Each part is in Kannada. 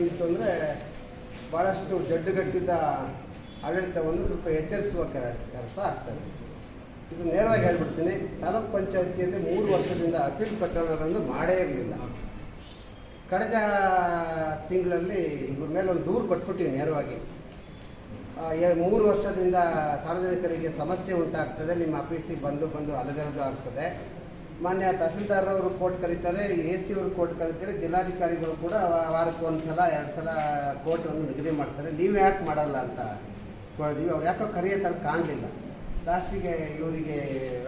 ಏನಿತ್ತು ಅಂದರೆ ಭಾಳಷ್ಟು ಜಡ್ಡುಗಟ್ಟಿದ್ದ ಆಡಳಿತವನ್ನು ಸ್ವಲ್ಪ ಎಚ್ಚರಿಸುವ ಕೆಲ- ಕೆಲಸ ಆಗ್ತದೆ ಇದು ನೇರವಾಗಿ ಹೇಳ್ಬಿಡ್ತೀನಿ, ತಾಲೂಕ್ ಪಂಚಾಯತಿಯಲ್ಲಿ ಮೂರು ವರ್ಷದಿಂದ ಅಪೀಲ್ ಪ್ರಕರಣಗಳನ್ನು ಮಾಡೇ ಇರಲಿಲ್ಲ. ಕಳೆದ ತಿಂಗಳಲ್ಲಿ ಇವ್ರ ಮೇಲೆ ಒಂದು ದೂರು ಕೊಟ್ಬಿಟ್ಟಿವಿ ನೇರವಾಗಿ. ಮೂರು ವರ್ಷದಿಂದ ಸಾರ್ವಜನಿಕರಿಗೆ ಸಮಸ್ಯೆ ಉಂಟಾಗ್ತದೆ, ನಿಮ್ಮ ಆಫೀಸಿಗೆ ಬಂದು ಬಂದು ಅಲೆದೆಲೆದು ಆಗ್ತದೆ. ಮಾನ್ಯ ತಹಸೀಲ್ದಾರರವರು ಕೋರ್ಟ್ ಕರೀತಾರೆ ಎ ಸಿ ಅವರು ಕೋರ್ಟ್ ಕರೀತಾರೆ ಜಿಲ್ಲಾಧಿಕಾರಿಗಳು ಕೂಡ ವಾರಕ್ಕೆ ಒಂದು ಸಲ ಎರಡು ಸಲ ಕೋರ್ಟನ್ನು ನಿಗದಿ ಮಾಡ್ತಾರೆ. ನೀವು ಯಾಕೆ ಮಾಡಲ್ಲ ಅಂತ ಕೇಳಿದ್ವಿ. ಅವ್ರು ಯಾಕೋ ಕರೆಯೋ ಥರ ಕಾಣಲಿಲ್ಲ. ಲಾಸ್ಟಿಗೆ ಇವರಿಗೆ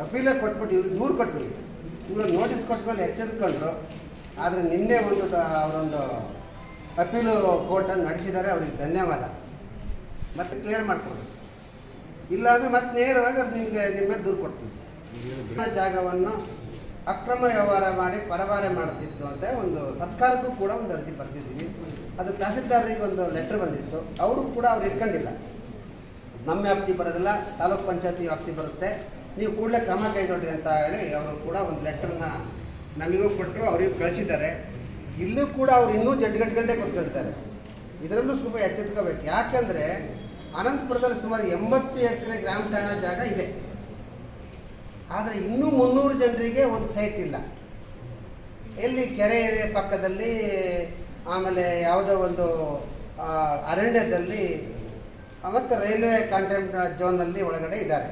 ಅಪೀಲೇ ಕೊಟ್ಬಿಟ್ಟು ಇವ್ರಿಗೆ ದೂರು ಕೊಟ್ಬಿಡಿ. ಇವರು ನೋಟಿಸ್ ಕೊಟ್ಮೇಲೆ ಎಚ್ಚೆತ್ಕೊಂಡ್ರು. ಆದರೆ ನಿನ್ನೆ ಒಂದು ಅವರೊಂದು ಅಪೀಲು ಕೋರ್ಟನ್ನು ನಡೆಸಿದ್ದಾರೆ. ಅವ್ರಿಗೆ ಧನ್ಯವಾದ. ಮತ್ತೆ ಕ್ಲಿಯರ್ ಮಾಡ್ಕೊಡಿ ಇಲ್ಲ ಅಂದರೆ ಮತ್ತೆ ನೇರವಾಗಿ ಅವ್ರು ನಿಮಗೆ ನಿಮ್ಮ ಮೇಲೆ ದೂರು ಕೊಡ್ತೀವಿ. ಜಾಗವನ್ನು ಅಕ್ರಮ ವ್ಯವಹಾರ ಮಾಡಿ ಪರವಾನೆ ಮಾಡುತ್ತಿತ್ತು ಅಂತ ಒಂದು ಸರ್ಕಾರಕ್ಕೂ ಕೂಡ ಒಂದು ಅರ್ಜಿ ಬರೆದಿದ್ದೀವಿ ಅದು ತಹಸೀಲ್ದಾರರಿಗೆ ಒಂದು ಲೆಟ್ರ್ ಬಂದಿತ್ತು. ಅವರು ಕೂಡ ಅವ್ರು ಇಟ್ಕೊಂಡಿಲ್ಲ. ನಮ್ಮ ವ್ಯಾಪ್ತಿ ಬರೋದಿಲ್ಲ, ತಾಲೂಕ್ ಪಂಚಾಯತಿ ವ್ಯಾಪ್ತಿ ಬರುತ್ತೆ. ನೀವು ಕೂಡಲೇ ಕ್ರಮ ಕೈಗೊಳ್ಳಿ ಅಂತ ಹೇಳಿ ಅವರು ಕೂಡ ಒಂದು ಲೆಟ್ರನ್ನ ನಮಗೂ ಕೊಟ್ಟರು ಅವರಿಗೂ ಕಳಿಸಿದ್ದಾರೆ. ಇಲ್ಲೂ ಕೂಡ ಅವ್ರು ಇನ್ನೂ ಜಡ್ಗಟ್ಗಂಟೆ ಕೂತ್ಕೊಂಡಿದ್ದಾರೆ. ಇದರಲ್ಲೂ ಸ್ವಲ್ಪ ಎಚ್ಚೆತ್ಕೋಬೇಕು. ಯಾಕೆಂದರೆ ಅನಂತಪುರದಲ್ಲಿ ಸುಮಾರು ಎಂಬತ್ತು ಎಕರೆ ಗ್ರಾಮ ಠಾಣಾ ಜಾಗ ಇದೆ. ಆದರೆ ಇನ್ನೂ ಮುನ್ನೂರು ಜನರಿಗೆ ಒಂದು ಸೈಟ್ ಇಲ್ಲ. ಎಲ್ಲಿ ಕೆರೆ ಪಕ್ಕದಲ್ಲಿ ಆಮೇಲೆ ಯಾವುದೋ ಒಂದು ಅರಣ್ಯದಲ್ಲಿ ಮತ್ತು ರೈಲ್ವೆ ಕಾಂಟ್ರಾಕ್ಟ್ ಜೋನಲ್ಲಿ ಒಳಗಡೆ ಇದ್ದಾರೆ.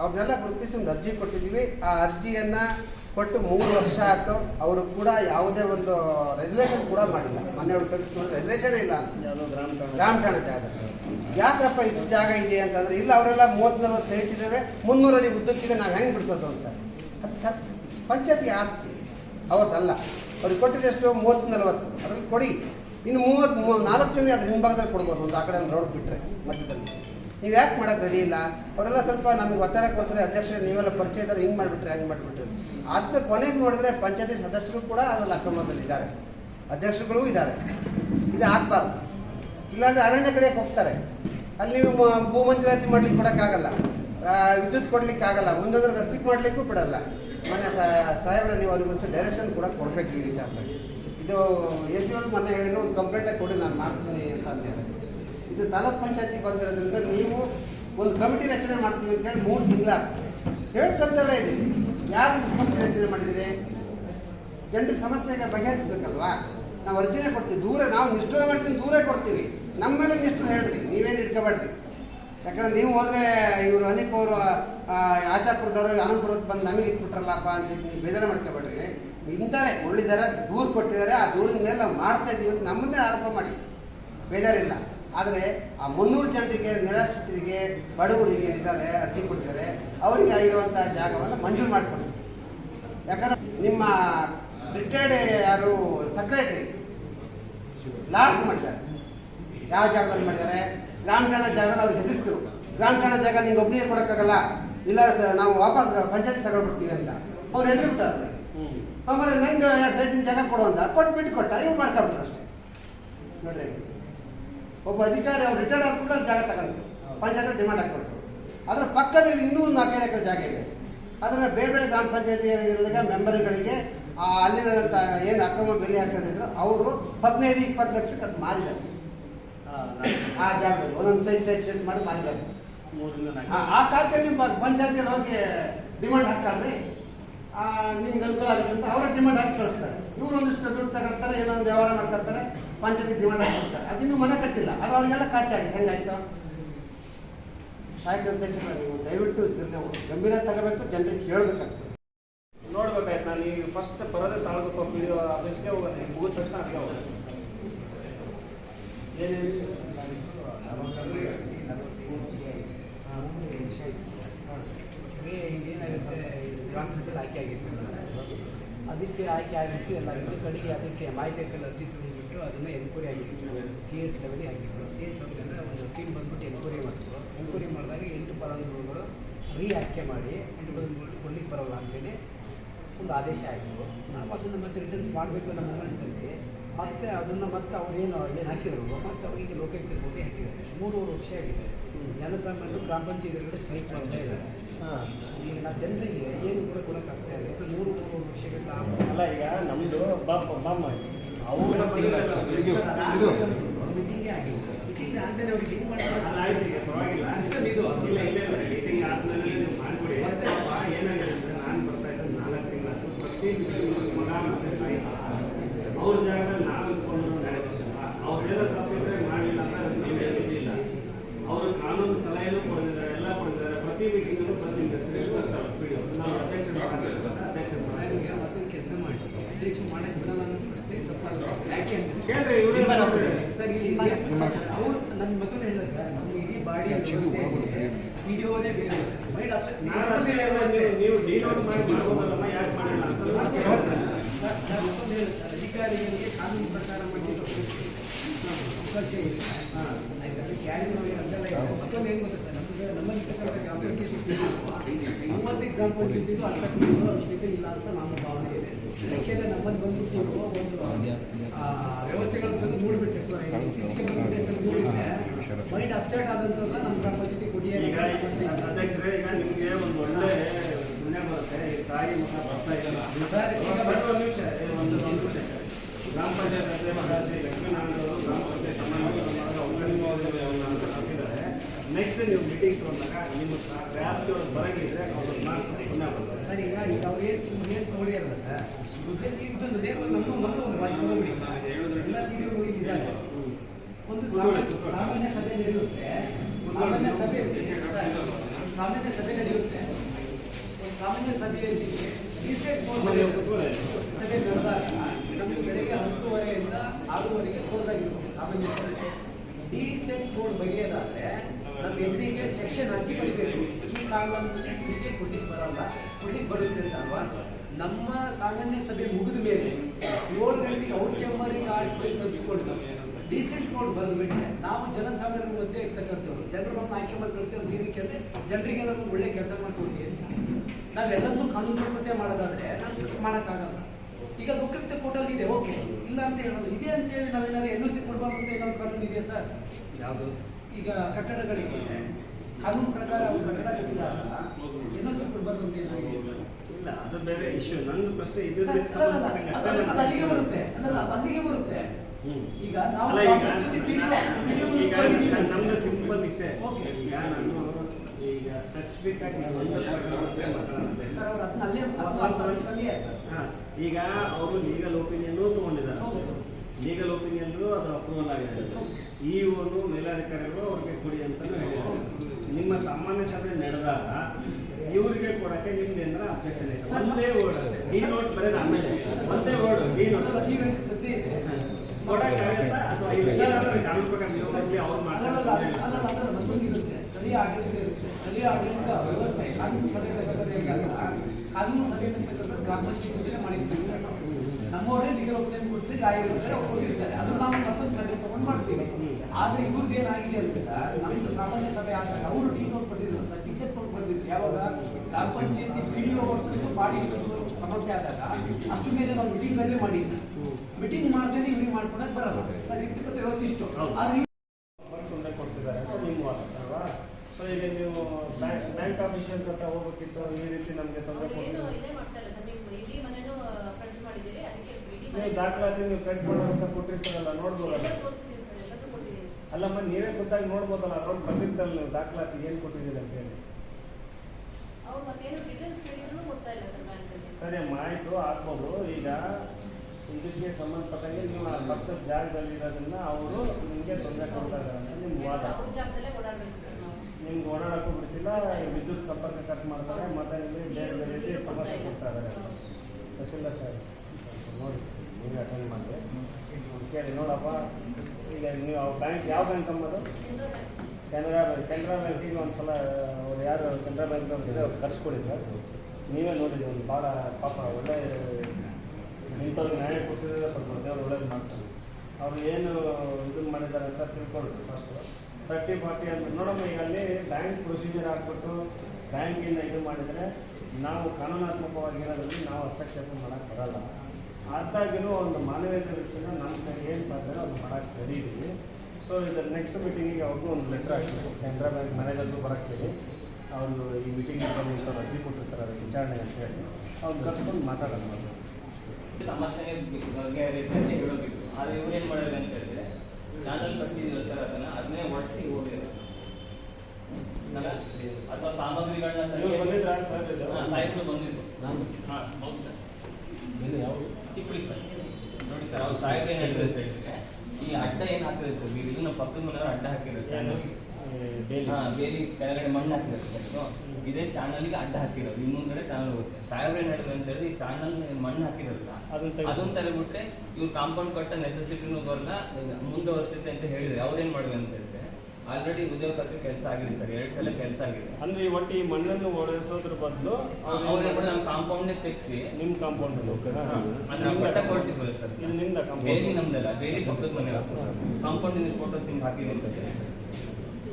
ಅವ್ರನ್ನೆಲ್ಲ ಗುರುತಿಸಿ ಒಂದು ಅರ್ಜಿ ಕೊಟ್ಟಿದ್ದೀವಿ. ಆ ಅರ್ಜಿಯನ್ನು ಕೊಟ್ಟು ಮೂರು ವರ್ಷ ಆಯಿತು. ಅವರು ಕೂಡ ಯಾವುದೇ ಒಂದು ರೆಸಲ್ಯೂಷನ್ ಕೂಡ ಮಾಡಿಲ್ಲ. ಮನೆಯವ್ರು ಕಲಿಸ್ಕೊಂಡು ರೆಸಲ್ಯೂಷನ್ ಇಲ್ಲ ಗ್ರಾಮ ಠಾಣಾ ಜಾಗ. ಯಾಕಪ್ಪ ಇಷ್ಟು ಜಾಗ ಇದೆ ಅಂತಂದ್ರೆ, ಇಲ್ಲ, ಅವರೆಲ್ಲ ಮೂವತ್ತು ನಲವತ್ತು ಸೈಟ್ ಇದ್ದಾವೆ ಮುನ್ನೂರು ಅಡಿ ಉದ್ದಕ್ಕಿದೆ, ನಾವು ಹೆಂಗೆ ಬಿಡಿಸೋದು ಅಂತ. ಅದು ಸರ್, ಪಂಚಾಯತಿ ಆಸ್ತಿ, ಅವ್ರದ್ದಲ್ಲ. ಅವ್ರಿಗೆ ಕೊಟ್ಟಿದ್ದೆಷ್ಟು ಮೂವತ್ತು ನಲವತ್ತು ಅದ್ರಲ್ಲಿ ಕೊಡಿ. ಇನ್ನು ಮೂವತ್ತು, ಮೂ, ನಾಲ್ಕು ಜನ ಅದ್ರ ಹಿಂಭಾಗದಲ್ಲಿ ಕೊಡ್ಬೋದು, ಒಂದು ಆ ಕಡೆ ಒಂದು ರೋಡ್ ಬಿಟ್ಟರೆ ಮಧ್ಯದಲ್ಲಿ. ನೀವು ಯಾಕೆ ಮಾಡೋಕ್ಕೆ ರೆಡಿ ಇಲ್ಲ? ಅವರೆಲ್ಲ ಸ್ವಲ್ಪ ನಮಗೆ ಒತ್ತಡ ಕೊಡ್ತಾರೆ, ಅಧ್ಯಕ್ಷರು, ನೀವೆಲ್ಲ ಪರಿಚಯ ಇದ್ದಾರೆ ಹಿಂಗೆ ಮಾಡಿಬಿಟ್ರೆ, ಹೆಂಗೆ ಮಾಡಿಬಿಟ್ರೆ ಅದನ್ನ ಕೊನೆಗೆ ನೋಡಿದ್ರೆ ಪಂಚಾಯತಿ ಸದಸ್ಯರು ಕೂಡ ಅದರಲ್ಲಿ ಅಕ್ರಮದಲ್ಲಿ ಇದ್ದಾರೆ ಅಧ್ಯಕ್ಷರುಗಳು ಇದ್ದಾರೆ. ಇದು ಆಗಬಾರ್ದು. ಇಲ್ಲಾಂದ್ರೆ ಅರಣ್ಯ ಕಡೆಗೆ ಹೋಗ್ತಾರೆ. ಅಲ್ಲಿ ನೀವು ಮ- ಭೂ ಮಂಜೂರಾತಿ ಮಾಡ್ಲಿಕ್ಕೆ ಕೊಡೋಕ್ಕಾಗಲ್ಲ ವಿದ್ಯುತ್ ಕೊಡ್ಲಿಕ್ಕೆ ಆಗಲ್ಲ. ಮುಂದೊಂದ್ರೆ ರಸ್ತಿಗೆ ಮಾಡಲಿಕ್ಕೂ ಬಿಡಲ್ಲ. ಮನೆ ಸಾಹೇಬ್ರ, ನೀವು ಅವ್ರಿಗೊಂದು ಡೈರೆಕ್ಷನ್ ಕೂಡ ಕೊಡ್ಬೇಕು ಈ ವಿಚಾರದಲ್ಲಿ. ಇದು ಎ ಸಿ ಅವ್ರಿಗೆ ಮೊನ್ನೆ ಹೇಳಿದ್ರು, ಒಂದು ಕಂಪ್ಲೇಂಟೇ ಕೊಡಿ, ನಾನು ಮಾಡ್ತೀನಿ ಅಂತ ಅಂದಿದ್ದಾರೆ. ಇದು ತಾಲೂಕ್ ಪಂಚಾಯತಿ ಬಂದಿರೋದ್ರಿಂದ ನೀವು ಒಂದು ಕಮಿಟಿ ರಚನೆ ಮಾಡ್ತೀವಿ ಅಂತ ಹೇಳಿ ಮೂರು ತಿಂಗಳ ಹೇಳ್ಕೊಂತಲೇ ಇದೆ. ಯಾರು ಕಮಿಟಿ ರಚನೆ ಮಾಡಿದ್ದೀರಿ ಜನರ ಸಮಸ್ಯೆಗೆ ಬಗೆಹರಿಸ್ಬೇಕಲ್ವಾ? ನಾವು ಅರ್ಜಿನೇ ಕೊಡ್ತೀವಿ. ದೂರ, ನಾವು ನಿಷ್ಠೂರ ಮಾಡ್ತೀನಿ ದೂರೇ ಕೊಡ್ತೀವಿ. ನಮ್ಮ ಇಷ್ಟು ಹೇಳ್ರಿ, ನೀವೇನು ಇಟ್ಕೊಬೇಡ್ರಿ ಯಾಕಂದ್ರೆ ನೀವು ಹೋದ್ರೆ ಇವರು ಅನೀಪ್ ಅವರು ಆಚಾಪುರದವರು ಅನಂತಪುರಕ್ಕೆ ಬಂದು ನಮಗೆ ಇಟ್ಬಿಟ್ರಲ್ಲಪ್ಪ ಅಂತ ನೀವು ಬೇಜಾರ ಮಾಡ್ಕೊಬೇಡ್ರಿ. ಇಂತಾರೆ ಉಳಿದಾರೆ ದೂರು ಕೊಟ್ಟಿದ್ದಾರೆ, ಆ ದೂರಿನ ಮೇಲೆ ಮಾಡ್ತಾ ಇದ್ದೀವಿ ಅಂತ ನಮ್ಮನ್ನೇ ಆರೋಪ ಮಾಡಿ. ಬೇಜಾರಿಲ್ಲ. ಆದರೆ ಆ ಮುನ್ನೂರು ಜನರಿಗೆ, ನಿರಾಶ್ರಿತರಿಗೆ ಬಡವರಿಗೆ ಏನಿದ್ದಾರೆ ಅರ್ಜಿ ಕೊಟ್ಟಿದ್ದಾರೆ, ಅವರಿಗೆ ಆಗಿರುವಂಥ ಜಾಗವನ್ನು ಮಂಜೂರು ಮಾಡಿಕೊಡಿ. ಯಾಕಂದ್ರೆ ನಿಮ್ಮ ರಿಟೈರ್ಡ್ ಯಾರು ಸೆಕ್ರೆಟರಿ ಲಾಡ್ಜ್ ಮಾಡಿದ್ದಾರೆ. ಯಾವ ಜಾಗದಲ್ಲಿ ಮಾಡಿದ್ದಾರೆ? ಗ್ರಾಂಡ್ ಠಾಣಾ ಜಾಗದಲ್ಲಿ ಅವ್ರು ಹೆದರ್ತಿರು ಗ್ರಾಂಡ್ ಠಾಣಾ ಜಾಗ ನಿಂಗೆ ಒಬ್ಬನಿಗೆ ಕೊಡೋಕ್ಕಾಗಲ್ಲ. ಇಲ್ಲ ನಾವು ವಾಪಸ್ ಪಂಚಾಯತಿ ತಗೊಂಡ್ಬಿಡ್ತೀವಿ ಅಂತ. ಅವ್ರು ಹೆದರ್ಬಿಟ್ಟಾರೆ. ಆಮೇಲೆ ನಂಗೆ ಎರಡು ಸೈಟಿನ ಜಾಗ ಕೊಡು ಅಂತ. ಕೊಟ್ಟು ಬಿಟ್ಟು ಕೊಟ್ಟ ಇವ್ರು ಮಾಡ್ಕೊಂಡ್ರು ಅಷ್ಟೇ. ನೋಡ್ರಿ ಒಬ್ಬ ಅಧಿಕಾರಿ ಅವ್ರು ರಿಟೈರ್ಡ್ ಆದ್ಬಿಟ್ಟು ಜಾಗ ತಗೊಂಡ್ರು. ಪಂಚಾಯತ್ ಡಿಮಾಂಡ್ ಹಾಕ್ಬಿಟ್ರು ಅದರ ಪಕ್ಕದಲ್ಲಿ ಇನ್ನೂ ಒಂದು ನಾಲ್ಕೈದು ಎಕರೆ ಜಾಗ ಇದೆ. ಅದನ್ನು ಬೇರೆ ಬೇರೆ ಗ್ರಾಮ ಪಂಚಾಯತಿಗಳಿಗೆ ಮೆಂಬರ್ಗಳಿಗೆ ಆ ಅಲ್ಲಿನಂತ ಏನು ಅಕ್ರಮ ಬೆಲೆ ಹಾಕೊಂಡಿದ್ರು ಅವರು ಹದಿನೈದು ಇಪ್ಪತ್ತು ಲಕ್ಷಕ್ಕೆ ಅದು ಮಾರಿದ್ದಾರೆ. ಆ, ಆ ಜಾಗದಲ್ಲಿ ಒಂದೊಂದು ಸೈಡ್ ಸೈಡ್ ಸೈಡ್ ಮಾಡಿ ಮಾಡಿದ್ದಾರೆ. ಆ- ಖಾತೆ ನಿಮ್ಮ ಪಂಚಾಯತಿ ಹೋಗಿ ಡಿಮಾಂಡ್ ಹಾಕ್ತಾರ್ರಿ? ನಿಮ್ಗೆ ಅನುಕೂಲ ಆಗುತ್ತೆ ಅಂತ ಅವರ ಡಿಮಾಂಡ್ ಹಾಕಿ ಕಳಿಸ್ತಾರೆ. ಇವ್ರು ಒಂದಿಷ್ಟು ದುಡ್ಡು ತಗೊಳ್ತಾರೆ ಏನೋ ಒಂದು ವ್ಯವಹಾರ ಮಾಡ್ಕೊಳ್ತಾರೆ ಪಂಚಾಯತಿ ಡಿಮಾಂಡ್ ಹಾಕ್ತಾರೆ ಅದಿನ್ನೂ ಮನೆ ಕಟ್ಟಿಲ್ಲ. ಅದು ಅವ್ರಿಗೆಲ್ಲ ಖಾತೆ ಆಗಿದೆ. ಹೆಂಗಾಯ್ತು? ಸಾಹಿತ್ಯ ಅಧ್ಯಕ್ಷರ ನೀವು ದಯವಿಟ್ಟು ಇದನ್ನ ಗಂಭೀರ ತಗೋಬೇಕು ಜನರಿಗೆ ಹೇಳಬೇಕಾಗ್ತದೆ. ನೋಡ್ಬೇಕಾಯ್ತು ನಾನು ಈಗ ಫಸ್ಟ್ ಬರೋದೇ ಡಿ ಆಫೀಸ್ಗೆ ಈಗ ಮುಗಿದ ತಕ್ಷಣ ಅಲ್ಲಿಗೆ ಹೋಗೋದು? ಏನಾಗುತ್ತೆ ಗ್ರಾಮ ಸಭೆಯಲ್ಲಿ ಆಯ್ಕೆ ಆಗಿತ್ತು ಅದಕ್ಕೆ ಆಯ್ಕೆ ಆಗಿತ್ತು ಎಲ್ಲ ಆಗಿತ್ತು ಕಡೆಗೆ ಅದಕ್ಕೆ ಮಾಹಿತಿ ಅರ್ಜಿ ತಂದುಬಿಟ್ಟು ಅದನ್ನು ಎನ್ಕ್ವೈರಿ ಆಗಿತ್ತು ಸಿ ಎಸ್ ಲೆವೆಲಿಗೆ ಆಗಿತ್ತು ಸಿ ಎಸ್ ಅವ್ರಿಗೆಲ್ಲ ಒಂದು ಟೀಮ್ ಬಂದ್ಬಿಟ್ಟು ಎನ್ಕ್ವೈರಿ ಮಾಡಿದ್ರು ಎನ್ಕ್ವೈರಿ ಮಾಡಿದಾಗ ಎಂಟು ಫಲಾನುಭವಿಗಳು ರೀ ಆಯ್ಕೆ ಮಾಡಿ ಎಂಟು ಫಲಾನುಭವಿಗಳು ಕೊಡ್ಲಿಕ್ಕೆ ಬರೋಲ್ಲ ಅಂತೇಳಿ ಒಂದು ಆದೇಶ ಆಯಿತು. ನಾವು ಅದನ್ನು ಮತ್ತೆ ರಿಟರ್ನ್ಸ್ ಮಾಡಬೇಕು ಅನ್ನೋ ಮೂಮೆಂಟ್ಸಲ್ಲಿ ಮತ್ತೆ ಅದನ್ನು ಮತ್ತೆ ಅವ್ರು ಏನು ಏನು ಹಾಕಿದ್ರು? ಮತ್ತೆ ಅವರಿಗೆ ಲೋಕಾಯುಕ್ತ ಹೋಗಿ ಹಾಕಿದ್ದಾರೆ. ಮೂರುವರೆ ವರ್ಷ ಆಗಿದೆ. ಜನಸಾಮಾನ್ಯರು ಗ್ರಾಮ ಪಂಚಾಯತ್ ಎದುರುಗಡೆ ಸ್ಟ್ರೈಕ್ ಮಾಡ್ತಾ ಇದ್ದಾರೆ. ಹಾಂ. ಈಗ ನಾವು ಜನರಿಗೆ ಏನು ಕೂಡ ಕೊಡೋಕ್ಕಾಗ್ತಾ ಇಲ್ಲ. ಯಾಕಂದ್ರೆ ಮೂರು ಮೂರು ವರ್ಷಗಳ ಅಲ್ಲ ಈಗ ನಮ್ಮದು ಬಾಪ ಬಾಮ್ಮ. ಅವರು ಮೀಟಿಂಗೇ ಆಗಿಲ್ಲ ಮೀಟಿಂಗ್ ಆದ್ಮೇಲೆ ಅವ್ರಿಗೆ ಹೆಂಗ್ ಮಾಡ್ತಾರೆ ಅಲ್ಲ ಆಯ್ತು ಈಗ ಪರವಾಗಿಲ್ಲ ಸಿಸ್ಟಮ್ ಇದು ಇಲ್ಲ ಇಲ್ಲ ಇಲ್ಲ ಮೀಟಿಂಗ್ ಆದ್ಮೇಲೆ ನೀವು ಮಾಡ್ಕೊಡಿ ಮತ್ತೆ? ಪಾಪ ಏನಾಗಿದೆ ಅಂದ್ರೆ ನಾನು ಬರ್ತಾ ಇದ್ದ ನಾಲ್ಕು ತಿಂಗಳಾಯ್ತು ಪ್ರತಿ meeting ಮಗ ಮಿಸ್ಟೇಕ್ ಆಯ್ತು ಅವ್ರ ಜಾಗದಲ್ಲಿ ನಾವು ಇಟ್ಕೊಂಡು ನಡೆದಿಲ್ಲ ಅವ್ರೆಲ್ಲ ಸಪ್ರೇಟ್ ಮಾಡಲಿಲ್ಲ ಅಂತ ನೀವೇ ಇಲ್ಲ ಅವರು ಕಾನೂನು ಸಲಹೆನೂ ಕೊಡಿದ್ದಾರೆ ಎಲ್ಲ ಕೊಡಿದ್ದಾರೆ ಪ್ರತಿ ಮೀಟಿಂಗಲ್ಲೂ ಪ್ರತಿ ಮೆಸೇಜ್ ಕೊಡ್ತಾರೆ ವಿಡಿಯೋ ನಾವು ಅಧ್ಯಕ್ಷರು ಅಧ್ಯಕ್ಷರು ಸರ್ ಈಗ ಮತ್ತೊಂದು ಕೆಲಸ ಮಾಡಿ ಅಧ್ಯಕ್ಷ ಮಾಡಕ್ಕೆ ಬಿಡಲ್ಲ ಅನ್ನೋ ಪ್ರಶ್ನೆ ತಪ್ಪಲ್ಲ ಯಾಕೆ ಅಂದ್ರೆ ಕೇಳ್ರಿ ಇವರೇ ಮಾಡ್ಬಿಡಿ. ಸರ್ ಇಲ್ಲಿ ಅವ್ರು ನನ್ನ ಮಗನೇ ಇಲ್ಲ ಸರ್ ನಮ್ಮ ಇಡೀ ಬಾಡಿ ವಿಡಿಯೋನೇ ಬೇರೆ ಮೈಂಡ್ ನಾನು ಅದೇ ಹೇಳಿದೆ, ನೀವು ಡೀಲೋಡ್ ಮಾಡಿ ಮಾಡ್ಬೋದಲ್ಲಮ್ಮ ಅಧಿಕಾರಿಗಳಿಗೆ ಕಾನೂನು ಪ್ರಕಾರ ಮಾಡಲಿಕ್ಕೆ ಆಯ್ತಾ ಕ್ಯಾರಿ ಸರ್ ನಮಗೆ ಪಂಚಾಯತಿ ಮೂವತ್ತೈದು ಗ್ರಾಮ ಅವಶ್ಯಕತೆ ಇಲ್ಲ ಅಂತ ನಮ್ಮ ಭಾವನೆ ಇದೆ ಯಾಕೆಂದರೆ ನಮ್ಮಲ್ಲಿ ನೀವು ಒಂದು ಆ, ವ್ಯವಸ್ಥೆಗಳು ತಂದು ನೋಡ್ಬಿಟ್ಟು ಸಿ ಸಿ ಕ್ಯಾಮ್ರಾ ನೋಡಿದ್ರೆ ಮೈಂಡ್ ಅಪ್ಸೆಟ್ ಆದಂಥವ್ರನ್ನ ನಮ್ಮ ಗ್ರಾಮ ಪಂಚಾಯತಿ ಕೊಡಿಯೇ ಈಗ ಅಧ್ಯಕ್ಷರೇ ಈಗ ನಿಮಗೆ ಒಂದು ಒಳ್ಳೆ ಪುಣ್ಯ ಬರುತ್ತೆ. ಈ ತಾಯಿ ಮಗ ಬರ್ತಾ ಇಲ್ಲ ಸರ್, ಈಗ ನಿಮಿಷ. ಒಂದು ಒಂದು. ಗ್ರಾಮ ಪಂಚಾಯತ್ ಅಧ್ಯಕ್ಷ ಮಹಾರಾಜಿ ಲಕ್ಷ್ಮೀನಾರಾಯಣವರು ಗ್ರಾಮ ಪಂಚಾಯತ್ ಸಮಾಜ ಅವಕಾಶ ಹಾಕಿದ್ದಾರೆ. ನೆಕ್ಸ್ಟ್ ನೀವು ಮೀಟಿಂಗ್ ತಗೊಂಡಾಗ ನಿಮ್ಮ ವ್ಯಾಪ್ತಿಯೊಳಗೆ ಬರಂಗಿದ್ರೆ ಅವ್ರು ಮಾಡ್ತಾರೆ. ಪುಣ್ಯ ಬರ್ತಾರೆ. ಸರ್ ಈಗ ಈಗ ಅವ್ರು ಏನು ಏನು ತಗೊಳ್ಳಿರಲ್ಲ ಸರ್? ಇದೇ ನಮ್ಮ ನಮ್ಮ ಒಂದು ವಾಯ್ಸ್ ತಗೊಂಡ್ಬಿಡಿ ಸರ್. ಎಲ್ಲ ವಿಡಿಯೋಗಳು ಇದ್ದಾರೆ ಒಂದು ಸಾಮಾನ್ಯ ಸಭೆ ನಡೆಯುತ್ತೆ. ಸಾಮಾನ್ಯ ಸಭೆ ಸಾಮಾನ್ಯ ಸಭೆ ನಡೆಯುತ್ತೆ. ಒಂದು ಸಾಮಾನ್ಯ ಸಭೆಯಲ್ಲಿ ಡಿಸೈಡ್ ಫೋನ್. ಸಭೆ ನಡೆದಾಗ ನಮಗೆ ಬೆಳಗ್ಗೆ ಹತ್ತುವರೆಯಿಂದ ಆರೂವರೆಗೆ ಕ್ಲೋಸ್ ಆಗಿರುತ್ತೆ ಸಾಮಾನ್ಯ ಸಭೆ. ಡಿ ಸೆಟ್ ಬೋರ್ಡ್ ಬಗೆಯದಾದ್ರೆ ನಮ್ಮ ಎದುರಿಗೆ ಸೆಕ್ಷನ್ ಹಾಕಿ ಬರೀಬೇಕು. ಈ ಕಾಲಂನಲ್ಲಿ ಇವರಿಗೆ ಕೊಡ್ಲಿಕ್ಕೆ ಬರಲ್ಲ. ಕೊಡ್ಲಿಕ್ಕೆ ಬರುತ್ತೆ ಅಂತ ಅಲ್ವಾ? ನಮ್ಮ ಸಾಮಾನ್ಯ ಸಭೆ ಮುಗಿದ ಮೇಲೆ ಏಳು ಗಂಟೆಗೆ ಔಟ್ ಚೇಂಬರಿಗೆ ಆಗಿ ಫೈಲ್ ತರಿಸ್ಕೊಂಡು ಡಿಸೆಂಟ್ ಮೋಡ್ ಬರೆದು ನಾವು ಜನಸಾಮಾನ್ಯರ ಮಧ್ಯೆ ಇರ್ತಕ್ಕಂಥವ್ರು. ಜನರು ನಮ್ಮ ಆಯ್ಕೆ ಮಾಡಿ ಕಳಿಸಿದ್ರೆ ನೀರು ಅಂದರೆ ಜನರಿಗೆ ನಾವು ಒಳ್ಳೆ ಕೆಲಸ ಮಾಡ್ಕೊಡಿ ಅಂತ. ನಾವೆಲ್ಲದನ್ನೂ ಕಾನೂನು ಕೊಟ್ಟೆ ಮಾಡೋದಾದ್ರೆ ನಾವು ಮಾಡೋಕ್ಕಾಗಲ್ಲ. ಈಗ ಮುಖ್ಯ ಕೋಟಲ್ಲಿ ಇದೆ ಓಕೆ. ಇಲ್ಲ ಅಂತ ಹೇಳೋದು. ಇದೆ ಅಂತೇಳಿ ನಾವೇನಾದ್ರು ಎನ್ ಸಿ ಕೊಡ್ಬಾರ್ದು ಅಂತ ಏನಾದ್ರು ಕಾನೂನು ಇದೆಯಾ ಸರ್? ಯಾವುದು? ಈಗ ಕಟ್ಟಡಗಳಿಗೆ. ಕಾನೂನು ಪ್ರಕಾರ ಅವ್ರು ಕಟ್ಟಡ ಕಟ್ಟಿದಾರಲ್ಲ ಎನ್ ಸಿ ಕೊಡ್ಬಾರ್ದು ಅಂತ ಏನಾದ್ರು ಇದೆಯಾ ಸರ್? ಇಲ್ಲ ಅದು ಬೇರೆ ಇಶ್ಯೂ ನನ್ನ ಪ್ರಶ್ನೆ ಇದು ಅಲ್ಲಿಗೆ ಬರುತ್ತೆ. ಅಲ್ಲಿಗೆ ಬರುತ್ತೆ. ಈಗ ನಾವು. ನಮ್ದು ಸಿಂಪಲ್ ಇಷ್ಟೇ. ಈಗ ನಾನು ಈಗ ಸ್ಪೆಸಿಫಿಕ್ ಆಗಿ ಈಗ ಅವರು ಲೀಗಲ್ ಒಪಿನಿಯನ್ ತಗೊಂಡಿದ್ದಾರೆ. ಲೀಗಲ್ ಒಪಿನಿಯನ್ ಅದು ಅಪ್ರೂವಲ್ ಆಗಿದೆ. ಈ ಒಂದು ಮೇಲಾಧಿಕಾರಿಗಳು ಅವ್ರಿಗೆ ಕೊಡಿ ಅಂತ ಹೇಳಿದ್ದಾರೆ. ನಿಮ್ಮ ಸಾಮಾನ್ಯ ಸಭೆ ನಡೆದಾಗ ಇವರಿಗೆ ಕೊಡಕ್ಕೆ ನಿಮ್ದು ಅಧ್ಯಕ್ಷ ಅಬ್ಜೆಕ್ಷನ್ ಇದೆ ಒಂದೇ ವರ್ಡ್ ಈ ನೋಟ್ ಬರೆದ ಆಮೇಲೆ. ಒಂದೇ ವರ್ಡ್ ಸ್ಥಳೀಯ ಆಡಳಿತ ಇರುತ್ತೆ. ಸ್ಥಳೀಯ ಆಡಳಿತ ವ್ಯವಸ್ಥೆ ಕಾನೂನು ಕಾನೂನು ಇರ್ತಕ್ಕಂಥ ಗ್ರಾಮ ಪಂಚಾಯತ್ ಮಾಡಿರ್ತೀವಿ ಸರ್ ನಾವು. ನಮ್ಮವರೇ ಲೀಗಲ್ ಒಪಿನಿಯನ್ ಕೊಡ್ತೀವಿ ಅದನ್ನ ಕೊಟ್ಟಿರ್ತಾರೆ. ಅದು ನಾವು ಮತ್ತೊಂದು ಸಭೆ ತಗೊಂಡು ಮಾಡ್ತೀವಿ. ಆದ್ರೆ ಇವ್ರದ್ದು ಏನಾಗಿದೆ ಅಂದ್ರೆ ಸರ್ ನಮ್ದು ಸಾಮಾನ್ಯ ಸಭೆ ಆದಾಗ ಅವರು ಟೀಮ್ ನೋಟ್ ಬರ್ದಿದ್ರು ಸರ್ ಟಿ ಸೆಟ್ ಬರ್ದಿದ್ರು ಯಾವಾಗ? ಗ್ರಾಮ ಪಂಚಾಯತಿ ಪಿ ಡಿ ವರ್ಸಸ್ ಬಾಡಿ ಸಮಸ್ಯೆ ಆದಾಗ ಅಷ್ಟು ಮೇಲೆ ನಾವು ಮೀಟಿಂಗ್ ಅಲ್ಲೇ ಮಾಡಿಲ್ಲ ಮೀಟಿಂಗ್ ಮಾಡ್ದೇನೆ ಇವ್ರಿಗೆ ಮಾಡ್ಕೊಳಕ್ ಬರಲ್ಲ. ಸರ್ ಇರ್ತಕ್ಕಂಥ ವ್ಯವಸ್ಥೆ ಇಷ್ಟು. ಆದ್ರೆ ತೊಂದರೆ ಕೊಡ್ತಿದ್ದಾರೆ ಮೀಟಿಂಗ್ ಅಲ್ವಾ ಸೊ ಈಗ ನೀವು ಬ್ಯಾಂಕ್ ಬ್ಯಾಂಕ್ ಆಫೀಷಿಯಲ್ಸ್ ಹತ್ರ ಹೋಗ್ಬೇಕಿತ್ತು ಈ ರೀತಿ ನಮಗೆ ತೊಂದರೆ ನೀವು ಇಡೀ ಮನೆನೂ ಖರ್ಚು ಮಾಡಿದ್ದೀರಿ ಅದಕ್ಕೆ ಇಡೀ ನೀವು ದಾಖಲಾತಿ ನೀವು ಕಟ್ ಮಾಡೋ ಅಂತ ಕೊಟ್ಟಿರ್ತಾರಲ್ಲ ನೋಡ್ಬೋದಲ್ಲ. ಅಲ್ಲಮ್ಮ ನೀವೇ ಗೊತ್ತಾಗಿ ನೋಡ್ಬೋದಲ್ಲ ಅದ್ರೊಳಗೆ ಬಂದಿರ್ತಲ್ಲ ನೀವು ದಾಖಲಾತಿ ಏನು ಕೊಟ್ಟಿದ್ದೀರಿ ಅಂತ ಹೇಳಿ ಅವ್ರು ಮತ್ತೇನು ಡೀಟೇಲ್ಸ್ ಕೇಳಿದ್ರು ಕೊಡ್ತಾ ಇಲ್ಲ ಸರ್ ಅಮ್ಮ ಆಯಿತು ಆಗ್ಬೋದು ಈಗ ಇದಕ್ಕೆ ಸಂಬಂಧಪಟ್ಟಂಗೆ ನೀವು ಆ ಪಕ್ಕದ ಜಾಗದಲ್ಲಿ ಇರೋದನ್ನ ಅವರು ನಿಮಗೆ ತೊಂದರೆ ಕೊಡ್ತಾ ಇದ್ದಾರೆ ಅಂತ ನಿಮ್ಮ ವಾದ. ನಿಮ್ಗೆ ಓಡಾಡೋಕ್ಕೂ ಬಿಡ್ತಿಲ್ಲ ವಿದ್ಯುತ್ ಸಂಪರ್ಕ ಕಟ್ ಮಾಡ್ತಾರೆ ಮತ್ತೆ ಇಲ್ಲಿ ಬೇರೆ ಬೇರೆ ರೀತಿ ಸಮಸ್ಯೆ ಕೊಡ್ತಾ ಇದ್ದಾರೆ. ಸರ್ ನೋಡಿ ಸರ್ ನೀವೇ ಅಟೆಂಡ್ ಮಾಡಿದೆ ಕೇಳಿ ನೋಡಪ್ಪ. ಈಗ ನೀವು ಬ್ಯಾಂಕ್ ಯಾವ ಬ್ಯಾಂಕ್ ಅಂಬೋದು ಕೆನರಾ ಬ್ಯಾಂಕ್ ಕೆನರಾ ಬ್ಯಾಂಕಿಗೆ ಒಂದು ಸಲ ಅವ್ರು ಯಾರು ಕೆನರಾ ಬ್ಯಾಂಕ್ ಅವ್ರು ಅವ್ರು ಸರ್ ನೀವೇ ನೋಡಿದ್ದೀವಿ ಒಂದು ಭಾಳ ಪಾಪ ಒಳ್ಳೆ ಇಂಥವ್ರಿಗೆ ನ್ಯಾಯ ಕೊಡಿಸಿದ್ರೆ ಸ್ವಲ್ಪ ದೇವ್ರು ಒಳ್ಳೇದು ಮಾಡ್ತಾರೆ. ಅವ್ರು ಏನು ಇದನ್ನು ಮಾಡಿದ್ದಾರೆ ಅಂತ ತಿಳ್ಕೊಳ್ಬೇಕು ಫಸ್ಟು ತರ್ಟಿ ಫಾರ್ಟಿ ಅಂತ. ನೋಡಮ್ಮ, ಈಗ ಅಲ್ಲಿ ಬ್ಯಾಂಕ್ ಪ್ರೊಸೀಜರ್ ಹಾಕ್ಬಿಟ್ಟು ಬ್ಯಾಂಕಿಂದ ಇದು ಮಾಡಿದರೆ ನಾವು ಕಾನೂನಾತ್ಮಕವಾಗಿರೋದ್ರಲ್ಲಿ ನಾವು ಹಸ್ತಕ್ಷೇಪ ಮಾಡೋಕ್ಕೆ ಬರಲ್ಲ. ಆದಾಗಿರೋ ಒಂದು ಮಾನವೀಯ ದೃಷ್ಟಿಯಿಂದ ನಮ್ಮ ಕೈ ಏನು ಸಾಧ್ಯ ಅದು ಮಾಡೋಕ್ಕೆ ಸರಿ ಸೊ ಇದು ನೆಕ್ಸ್ಟ್ ಮೀಟಿಂಗಿಗೆ ಅವ್ರಿಗೂ ಒಂದು ಲೆಟ್ರ್ ಹಾಕ್ತೀವಿ ಕೆನರಾ ಬ್ಯಾಂಕ್ ಮ್ಯಾನೇಜರ್ಗೂ ಬರೋಕ್ಕೆ ಅವರು ಈ ಮೀಟಿಂಗ್ ಬಂದು ಅರ್ಜಿ ಕೊಟ್ಟಿರ್ತಾರೆ ಅದಕ್ಕೆ ವಿಚಾರಣೆ ಅಂತ ಹೇಳಿ. ಅವ್ರು ಕರ್ಸ್ಕೊಂಡು ಮಾತಾಡೋಣ ಸಮಸ್ಯೆ ಬಗ್ಗೆ ರೀತಿಯಲ್ಲಿ ಹೇಳೋದಿತ್ತು. ಆದರೆ ಇವ್ರು ಏನು ಮಾಡಿದ್ರೆ ಅಂತ ಹೇಳಿದ್ರೆ ಚಾನಲ್ ಕಟ್ಟಿದ್ರು ಸರ್ ಅದನ್ನ ಅದನ್ನೇ ಒಡಿಸಿ ಹೋಗಿರೋ ಅಥವಾ ಸಾಮಗ್ರಿಗಳನ್ನ ಬಂದಿದ್ರಾ ಸರ್. ಸಾಹೇಬ್ರು ಬಂದಿದ್ರು. ಹಾಂ. ಹೌದು ಸರ್. ಚಿಕ್ಕಳಿ ಸರ್. ನೋಡಿ ಸರ್ ಅವ್ರು ಏನು ಅಂತ ಹೇಳಿದ್ರೆ ಈ ಅಡ್ಡ ಏನು ಹಾಕಿದ್ರೆ ಸರ್ ನೀವು ಇದನ್ನ ಪಕ್ಕದ ಮನೆಯವರು ಅಡ್ಡ ಹಾಕಿರೋದು ಚಾನಲ್ ಬೇಲಿ. ಕೆಳಗಡೆ ಮಣ್ಣು ಹಾಕಿರೋದು ಇದೇ ಚಾನಲ್ಗೆ ಅಡ್ಡ ಹಾಕಿರೋದು. ಇನ್ನೊಂದು ಕಡೆ ಚಾನಲ್ ಹೋಗುತ್ತೆ ಸಾವಿರ ನಡೆದು ಅಂತ ಹೇಳಿ ಈ ಚಾನಲ್ ಮಣ್ಣು ಹಾಕಿರಲ್ಲ ಅದನ್ನ ಬಿಟ್ಟರೆ ತೆಗೆದ್ಬಿಟ್ರೆ ಇವ್ರು ಕಾಂಪೌಂಡ್ ಕಟ್ಟ ನೆಸೆಸಿಟಿನೂ ಬರಲ್ಲ ಮುಂದುವರಿಸುತ್ತೆ ಅಂತ ಹೇಳಿದ್ರೆ. ಅವ್ರೇನ್ ಮಾಡ್ಬೇಕು ಅಂತ ಹೇಳಿದ್ರೆ? ಆಲ್ರೆಡಿ ಉದ್ಯೋಗ ಖಾತೆ ಕೆಲಸ ಆಗಿದೆ ಸರ್ ಎರಡು ಸಲ ಕೆಲಸ ಆಗಿದೆ. ಅಂದ್ರೆ ಈ ಒಟ್ಟು ಈ ಮಣ್ಣನ್ನು ಒಡೆಸೋದ್ರ ಬದಲು ಅವ್ರು ನಮ್ಮ ಕಾಂಪೌಂಡ್ ತೆಗ್ಸಿ. ನಿಮ್ಮ ಕಾಂಪೌಂಡ್ ಕೊಡ್ತೀವಲ್ಲ ಸರ್. ಇದು ನಿಮ್ದ ಬೇಲಿ ನಮ್ದಲ್ಲ ಬೇರೆ ಪಕ್ಕದ ಮನೆ ಕಾಂಪೌಂಡ್ ಫೋಟೋಸ್ ಹಿಂಗೆ ಹಾಕಿದೆ ಅಂತ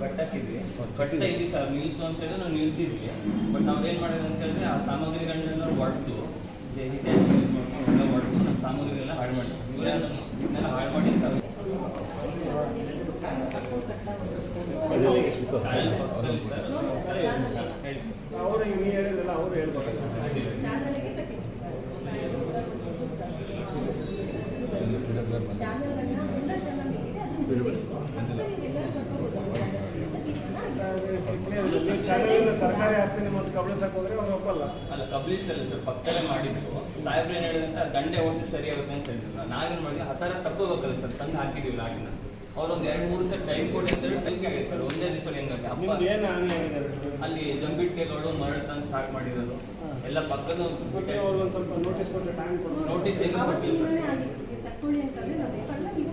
ಕಟ್ಟಾಕಿದ್ವಿ. ಕಟ್ಟ ಇದ್ವಿ ಸರ್ ನಿಲ್ಸು ಅಂತೇಳಿ ಹೇಳಿದ್ರೆ ನಾವು ನಿಲ್ಸಿದ್ವಿ. ಬಟ್ ನಾವೇನ್ ಮಾಡೋದು ಅಂತ ಹೇಳಿದ್ರೆ ಆ ಸಾಮಗ್ರಿಗಳನ್ನೆಲ್ಲ ಹೊಡೆದು ಹಿತಾಚಿ ಯೂಸ್ ಮಾಡ್ಕೊಂಡು ಎಲ್ಲ ಹೊಡೆದು ನಮ್ಮ ಸಾಮಗ್ರಿಗಳನ್ನ ಹಾಳು ಮಾಡ್ತೀವಿ ಇವರೇ ಇದನ್ನೆಲ್ಲ ಹಾಳು ಮಾಡಿ ಅಂತ ಹೇಳಿ ಸರ್ ಅವರು ನೀವು ಹೇಳಿದ್ರಲ್ಲ ಅವರು ಹೇಳ್ಬೇಕು ಚಾನಲ್ಗೆ ಕಟ್ಟಿದ್ರು ಸರ್ ಚಾನಲ್ ಅನ್ನ ಎಲ್ಲ ಚಾನಲ್ ಇದೆ ಅದನ್ನ ಎಲ್ಲರೂ ಕಟ್ಕೋಬಹುದು ನೀವು ಚಾನಲ್ ಸರ್ಕಾರಿ ಆಸ್ತಿನ ಮತ್ತೆ ಕಬಳಿಸಕ್ ಹೋದ್ರೆ ಅವ್ರು ಒಪ್ಪಲ್ಲ ಅಲ್ಲ ಕಬಳಿಸಲ್ಲ ಸರ್, ಪಕ್ಕದಲ್ಲೇ ಮಾಡಿದ್ರು. ಸಾಹೇಬ್ರು ಹೇಳಿದಂತ ದಂಡೆ ಓಡಿಸಿ ಸರಿ ಆಗುತ್ತೆ ಅಂತ ಹೇಳಿದ್ರು. ನಾವೇನು ಮಾಡಿದ್ವಿ ಆ ಥರ ತಪ್ಕೋಬೇಕಲ್ಲ ಸರ್, ತಂದು ಹಾಕಿದೀವಿ ಲಾಟಿನ ಅವ್ರು ಒಂದು ಎರಡು ಮೂರು ಸರ್ ಟೈಮ್ ಕೊಡಿ ಅಂತ ಹೇಳಿ ಟೈಮ್ ಆಗಿದೆ ಸರ್. ಒಂದೇ ದಿವಸ ಹೆಂಗಾಗಿ ಏನು ಹಾನಿ ಆಗಿದೆ ಅಲ್ಲಿ ಜಂಬಿಟ್ಟೆಗಳು ಮರಳು ತಂದು ಸ್ಟಾರ್ಟ್ ಮಾಡಿರೋದು ಎಲ್ಲ ಪಕ್ಕದ ಅವ್ರಿಗೆ ಒಂದು ಸ್ವಲ್ಪ ನೋಟಿಸ್ ಕೊಟ್ಟರೆ ಟೈಮ್ ನೋಟಿಸ್ ಏನು ಕೊಟ್ಟಿಲ್ಲ. ಸರ್ ಆಗಿತ್ತು ತಕ್ಕೊಳ್ಳಿ ಅಂತಂದ್ರೆ ನಾವು ನೀವು